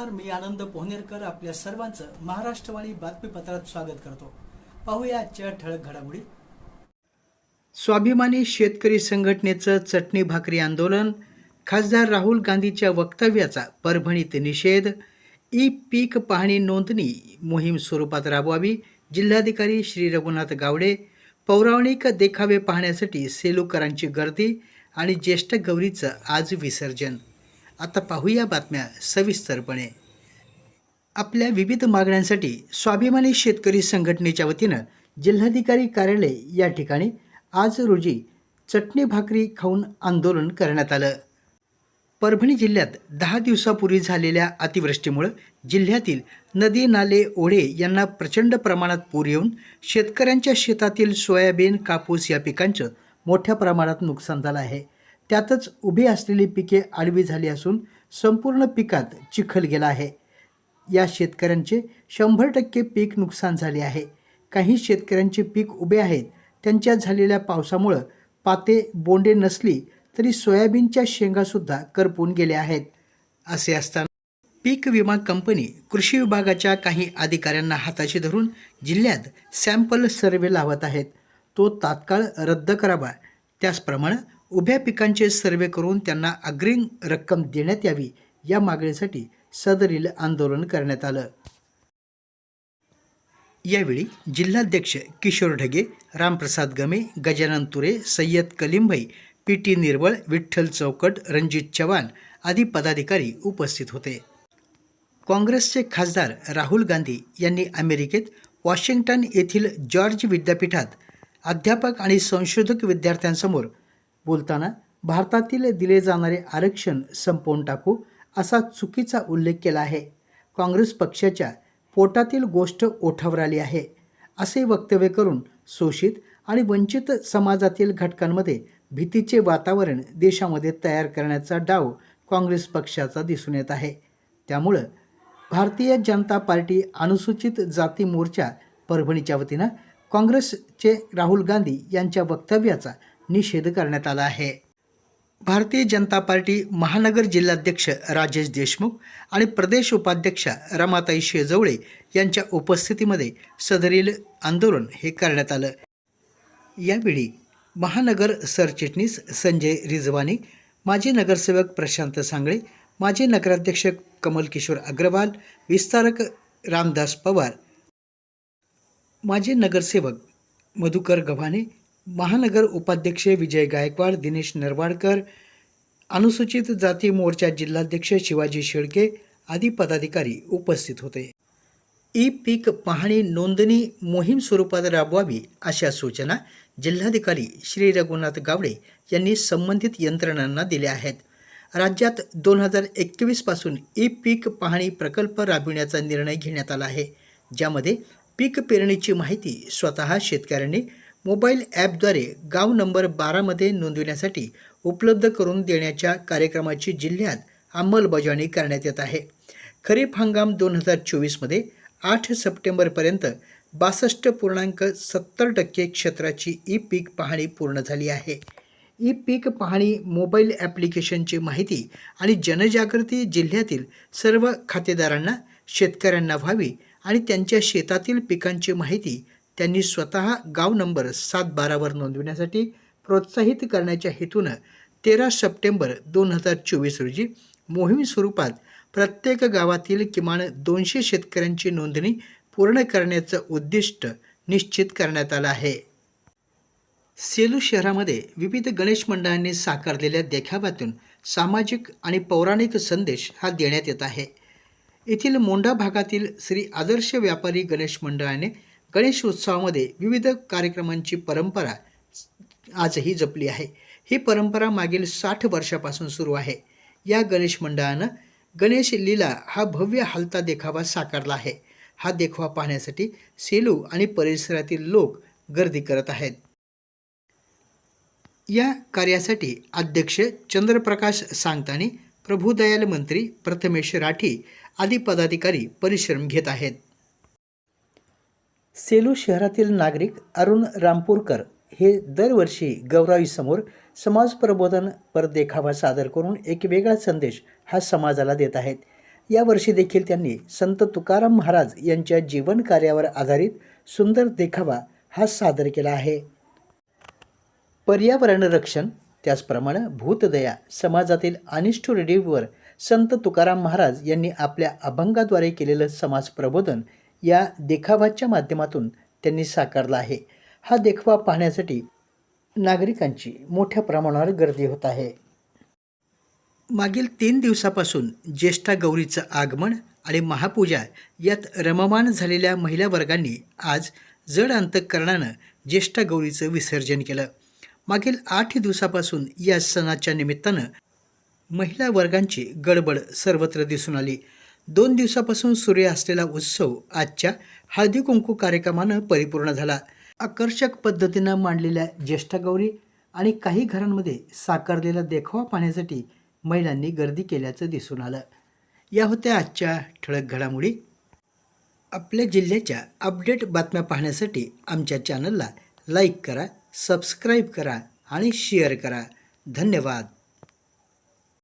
नमस्कार मी आनंद पोहनेरकर आपल्या सर्वांचं महाराष्ट्रवाणी बातमीपत्रात स्वागत करतो. पाहूया आजच्या ठळक घडामोडी. स्वाभिमानी शेतकरी संघटनेचं चटणी भाकरी आंदोलन खासदार राहुल गांधीच्या वक्तव्याचा परभणीत निषेध ई पीक पाहणी नोंदणी मोहीम स्वरूपात राबवावी जिल्हाधिकारी श्री रघुनाथ गावडे पौराणिक देखावे पाहण्यासाठी सेलूकरांची गर्दी आणि ज्येष्ठ गौरीचं आज विसर्जन. आता पाहूया बातम्या सविस्तरपणे. आपल्या विविध मागण्यांसाठी स्वाभिमानी शेतकरी संघटनेच्या वतीनं जिल्हाधिकारी कार्यालय या ठिकाणी आज रोजी चटणी भाकरी खाऊन आंदोलन करण्यात आलं. परभणी जिल्ह्यात दहा दिवसापूर्वी झालेल्या अतिवृष्टीमुळं जिल्ह्यातील नदी नाले ओढे यांना प्रचंड प्रमाणात पूर येऊन शेतकऱ्यांच्या शेतातील सोयाबीन कापूस या पिकांचं मोठ्या प्रमाणात नुकसान झालं आहे. त्यातच उभी असलेली पिके आडवी झाली असून संपूर्ण पिकात चिखल गेला आहे. या शेतकऱ्यांचे शंभर टक्के पीक नुकसान झाले आहे. काही शेतकऱ्यांचे पीक उभे आहेत. त्यांच्या झालेल्या पावसामुळं पाते बोंडे नसली तरी सोयाबीनच्या शेंगासुद्धा करपून गेल्या आहेत. असे असताना पीक विमा कंपनी कृषी विभागाच्या काही अधिकाऱ्यांना हाताशी धरून जिल्ह्यात सॅम्पल सर्वे लावत आहेत. तो तात्काळ रद्द करावा. त्याचप्रमाणे उभ्या पिकांचे सर्वे करून त्यांना अग्रिम रक्कम देण्यात यावी या मागणीसाठी सदरील आंदोलन करण्यात आलं. यावेळी जिल्हाध्यक्ष किशोर ढगे रामप्रसाद गमे गजानन तुरे सय्यद कलिमभाई पी टी निर्वळ विठ्ठल चौकट रणजित चव्हाण आदी पदाधिकारी उपस्थित होते. काँग्रेसचे खासदार राहुल गांधी यांनी अमेरिकेत वॉशिंग्टन येथील जॉर्ज विद्यापीठात अध्यापक आणि संशोधक विद्यार्थ्यांसमोर बोलताना भारतातील दिले जाणारे आरक्षण संपवून टाकू असा चुकीचा उल्लेख केला आहे. काँग्रेस पक्षाच्या पोटातील गोष्ट ओठावर आली आहे. असे वक्तव्य करून शोषित आणि वंचित समाजातील घटकांमध्ये भीतीचे वातावरण देशामध्ये तयार करण्याचा डाव काँग्रेस पक्षाचा दिसून येत आहे. त्यामुळं भारतीय जनता पार्टी अनुसूचित जाती मोर्चा परभणीच्या वतीनं काँग्रेसचे राहुल गांधी यांच्या वक्तव्याचा निषेध करण्यात आला आहे. भारतीय जनता पार्टी महानगर जिल्हाध्यक्ष राजेश देशमुख आणि प्रदेश उपाध्यक्षा रमाताई शेजवळे यांच्या उपस्थितीमध्ये सदरील आंदोलन हे करण्यात आलं. यावेळी महानगर सरचिटणीस संजय रिजवानी माजी नगरसेवक प्रशांत सांगळे माजी नगराध्यक्ष कमल किशोर अग्रवाल विस्तारक रामदास पवार माजी नगरसेवक मधुकर गव्हाणे महानगर उपाध्यक्ष विजय गायकवाड दिनेश नरवाडकर अनुसूचित जाती मोर्चा जिल्हाध्यक्ष शिवाजी शेळके आदी पदाधिकारी उपस्थित होते. ई पीक पाहणी नोंदणी मोहीम स्वरूपात राबवावी अशा सूचना जिल्हाधिकारी श्री रघुनाथ गावडे यांनी संबंधित यंत्रणांना दिल्या आहेत. राज्यात दोन हजार एकवीसपासून ई पीक पाहणी प्रकल्प राबविण्याचा निर्णय घेण्यात आला आहे. ज्यामध्ये पीक पेरणीची माहिती स्वतः शेतकऱ्यांनी मोबाईल ॲपद्वारे गाव नंबर बारामध्ये नोंदविण्यासाठी उपलब्ध करून देण्याच्या कार्यक्रमाची जिल्ह्यात अंमलबजावणी करण्यात येत आहे. खरीप हंगाम दोन हजार चोवीसमध्ये आठ सप्टेंबरपर्यंत बासष्ट पूर्णांक सत्तर टक्के क्षेत्राची ई पीक पाहणी पूर्ण झाली आहे. ई पीक पाहणी मोबाईल ॲप्लिकेशनची माहिती आणि जनजागृती जिल्ह्यातील सर्व खातेदारांना शेतकऱ्यांना व्हावी आणि त्यांच्या शेतातील पिकांची माहिती त्यांनी स्वतः गाव नंबर सात बारावर नोंदविण्यासाठी प्रोत्साहित करण्याच्या हेतूनं तेरा सप्टेंबर दोन हजार चोवीस रोजी मोहीम स्वरूपात प्रत्येक गावातील किमान दोनशे शेतकऱ्यांची नोंदणी पूर्ण करण्याचं उद्दिष्ट निश्चित करण्यात आलं आहे. सेलू शहरामध्ये विविध गणेश मंडळांनी साकारलेल्या देखाव्यातून सामाजिक आणि पौराणिक संदेश हा देण्यात येत आहे. येथील मोंढा भागातील श्री आदर्श व्यापारी गणेश मंडळाने गणेश उत्सवामध्ये विविध कार्यक्रमांची परंपरा आजही जपली आहे. ही परंपरा मागील साठ वर्षापासून सुरू आहे. या गणेश मंडळानं गणेश लीला हा भव्य हलता देखावा साकारला आहे. हा देखावा पाहण्यासाठी सेलू आणि परिसरातील लोक गर्दी करत आहेत. या कार्यासाठी अध्यक्ष चंद्रप्रकाश सांगतानी प्रभुदयाल मंत्री प्रथमेश राठी आदी पदाधिकारी परिश्रम घेत आहेत. सेलू शहरातील नागरिक अरुण रामपूरकर हे दरवर्षी गौराईसमोर समाज प्रबोधन पर देखावा सादर करून एक वेगळा संदेश हा समाजाला देत आहेत. यावर्षी देखील त्यांनी संत तुकाराम महाराज यांच्या जीवन कार्यावर आधारित सुंदर देखावा हा सादर केला आहे. पर्यावरण रक्षण त्याचप्रमाणे भूतदया समाजातील अनिष्ट रूढीवर संत तुकाराम महाराज यांनी आपल्या अभंगाद्वारे केलेलं समाज प्रबोधन या देखावाच्या माध्यमातून त्यांनी साकारला आहे. हा देखावा पाहण्यासाठी नागरिकांची मोठ्या प्रमाणावर गर्दी होत आहे. मागील तीन दिवसापासून ज्येष्ठा गौरीचं आगमन आणि महापूजा यात रममान झालेल्या महिला वर्गांनी आज जड अंतकरणानं ज्येष्ठा गौरीचं विसर्जन केलं. मागील आठ दिवसापासून या सणाच्या निमित्तानं महिला वर्गांची गडबड सर्वत्र दिसून आली. दोन दिवसापासून सुरू असलेला उत्सव आजच्या हळदी कुंकू कार्यक्रमानं परिपूर्ण झाला. आकर्षक पद्धतीनं मांडलेल्या ज्येष्ठ गौरी आणि काही घरांमध्ये साकारलेला देखावा पाहण्यासाठी महिलांनी गर्दी केल्याचं दिसून आलं. या होत्या आजच्या ठळक घडामोडी. आपल्या जिल्ह्याच्या अपडेट बातम्या पाहण्यासाठी आमच्या चॅनलला लाईक करा सबस्क्राईब करा आणि शेअर करा. धन्यवाद.